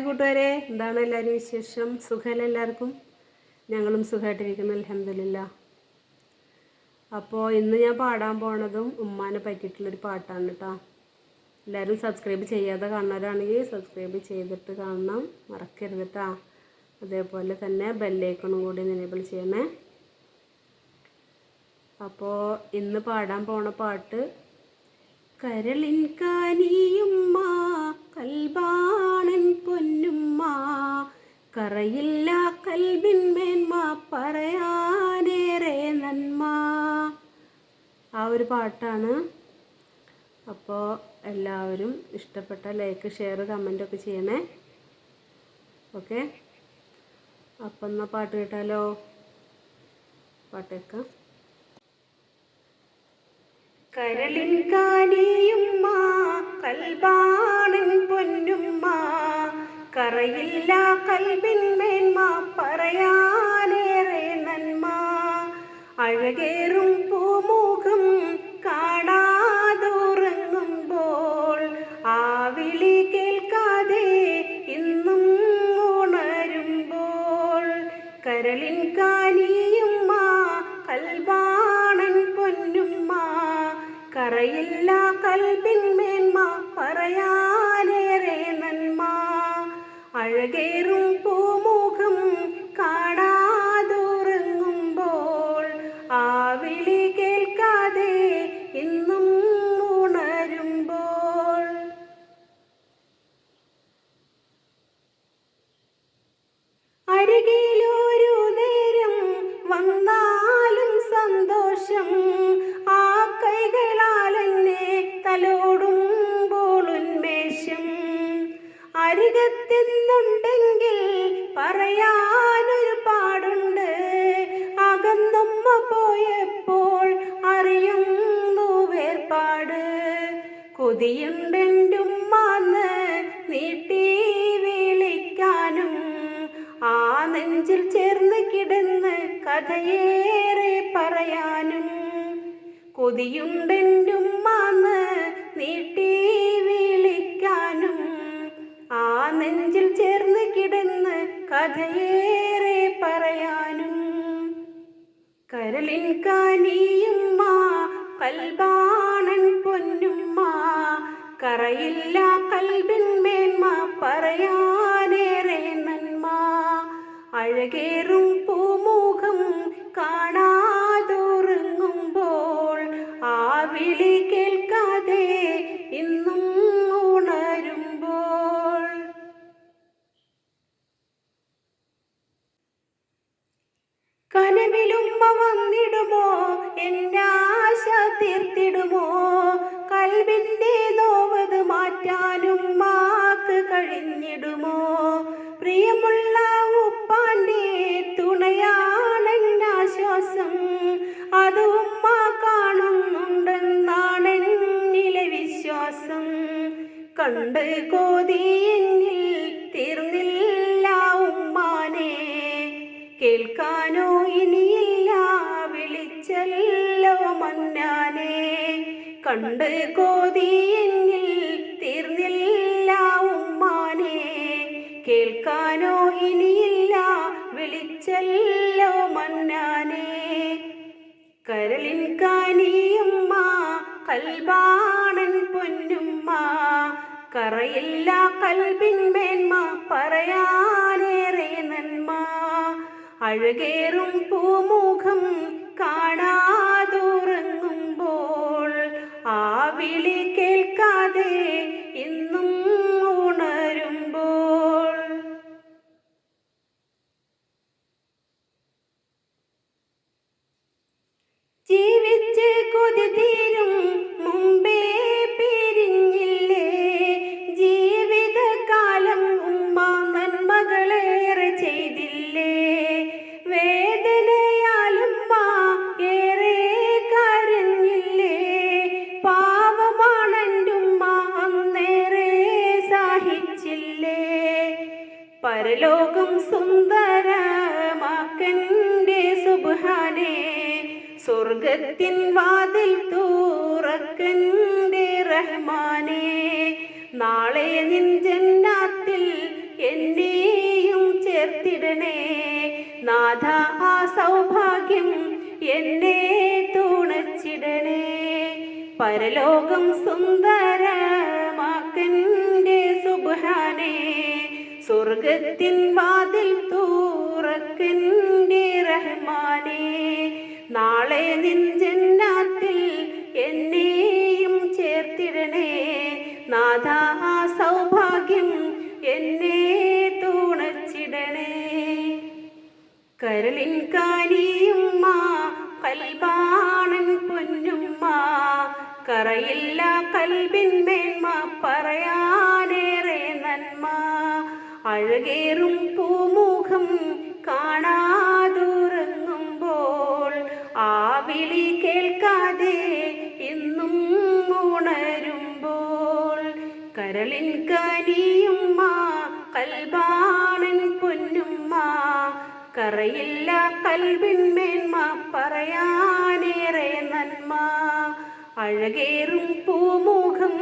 Hi കൂട്ടുകാരെ എന്താണ് എല്ലാവരും വിശേഷം? സുഖമല്ല എല്ലാവർക്കും? ഞങ്ങളും സുഖമായിട്ടിരിക്കുന്നു അലഹമില്ല അപ്പോൾ ഇന്ന് ഞാൻ പാടാൻ പോണതും ഉമ്മാനെ പറ്റിയിട്ടുള്ളൊരു പാട്ടാണ് കേട്ടോ. എല്ലാവരും സബ്സ്ക്രൈബ് ചെയ്യാതെ കാണുന്നവരാണെങ്കിൽ സബ്സ്ക്രൈബ് ചെയ്തിട്ട് കാണണം. മറക്കരുത് കേട്ടോ. അതേപോലെ തന്നെ ബെല്ലൈക്കണും കൂടി എനേബിൾ ചെയ്യണേ. അപ്പോൾ ഇന്ന് പാടാൻ പോണ പാട്ട് കരളിൻ കാനിയുമ്മ കൽബാണൻ പൊന്നുമ്മ. കറയില്ല കൽബിൻ മേന്മ പറയാനേറെ നന്മ. ആ ഒരു പാട്ടാണ്. അപ്പോൾ എല്ലാവരും ഇഷ്ടപ്പെട്ട ലൈക്ക് ഷെയർ കമന്റ് ഒക്കെ ചെയ്യണേ. ഓക്കെ? അപ്പം എന്നാൽ പാട്ട് കേട്ടാലോ? പാട്ട് കേൾക്കാം. കരളിൻ കാലിയുമ്മ കൽബാണൻ പൊന്നുമ്മ. കറയില്ല കൽബിൻ മേന്മ പറയാനേറെ നന്മ. അഴകേറും പൂമുഖം കറയില്ല കൽബിൻ മേന്മ പറയാനേറെ നന്മ. അഴകേറും പൂമുഖം കാണാതുറങ്ങുമ്പോൾ ആ അരികത്തെന്നുണ്ടെങ്കിൽ പറയാനൊരു പാടുണ്ട്. അകന്നുമ്മ പോയപ്പോൾ അറിയുന്നു വേർപാട്. കൊതിയുണ്ടെന്റുമ്മാന്ന് നീട്ടി വിളിക്കാനും ആ നെഞ്ചിൽ ചേർന്ന് കിടന്ന് കഥയേറെ പറയാനും. കൊതിയുണ്ടെന്റുമ്മാന്ന് നീട്ടി കഥയേറെ പറയാനും കരളിൻ കാനിയുമ്മ കൽബാണൻ പൊന്നുമ്മ കറയില്ല കൽബിൻ മേന്മ പറയാനേറെ നന്മ. അഴകേറും പൂമുഖം കാണാതുറങ്ങുമ്പോൾ കനവിലുമ്മ വന്നിടുമോ? ആശ തീർത്തിടുമോ? കൽവിന്റെ നോവത് മാറ്റാനും മാക്ക് കഴിഞ്ഞിടുമോ? പ്രിയമുള്ള ഉപ്പാന്റെ തുണയാണെന്നാശ്വാസം അത് ഉമ്മ കാണുന്നുണ്ടെന്നാണ് എന്നിലെ വിശ്വാസം. കണ്ട് കോതി വിളിച്ചല്ലോ മന്നാനെ. കണ്ട് കോതി എന്നിൽ തീർന്നില്ല ഉമ്മാനെ. കേൾക്കാനോ ഇനിയില്ല വിളിച്ചല്ലോ മന്നാനെ. കരളിൻ കാനിയുമ്മ കൽബാണൻ പൊന്നുമ്മ. കറയില്ല കൽബിൻ മേന്മ പറയാനേറെ നന്മ. അഴകേറും പൂമുഖം കാണാതുറങ്ങുമ്പോൾ ആ വിളി കേൾക്കാതെ പരലോകം സുന്ദരമാക്കന്റെ സുബാനെ സ്വർഗത്തിൻ വാതിൽ തൂറക്കന്റെ റഹ്മാനെ. നാളെ നിൻ ജന്നാത്തിൽ എന്നെയും ചേർത്തിടണേ. നാഥ ആ സൗഭാഗ്യം എന്നെ തുണച്ചിടണേ. പരലോകം സുന്ദരമാക്കൻ സ്വർഗത്തിൻ വാതിൽ തൂറക്കിന്റെ റഹ്മാനെ. നാളെ നിൻ ജന്നാത്തിൽ എന്നെയും ചേർത്തിടണേ. നാഥ ആ സൗഭാഗ്യം എന്നെ തുണച്ചിടണേ. കരളിൻ കാനിയുമ്മ കൽബാണൻ പൊന്നുമ്മ. കറയില്ല കൽബിൻ മേന്മ പറയാനേറെ അഴകേറും പൂമുഖം കാണാതുറങ്ങുമ്പോൾ ആ വിളി കേൾക്കാതെ ഇന്നും ഉണരുമ്പോൾ കരളിൻ കനിയുമ്മ കൽബാണൻ പൊന്നുമ്മ കറയില്ല കൽവിന്മേന്മ പറയാനേറെ നന്മ. അഴകേറും പൂമുഖം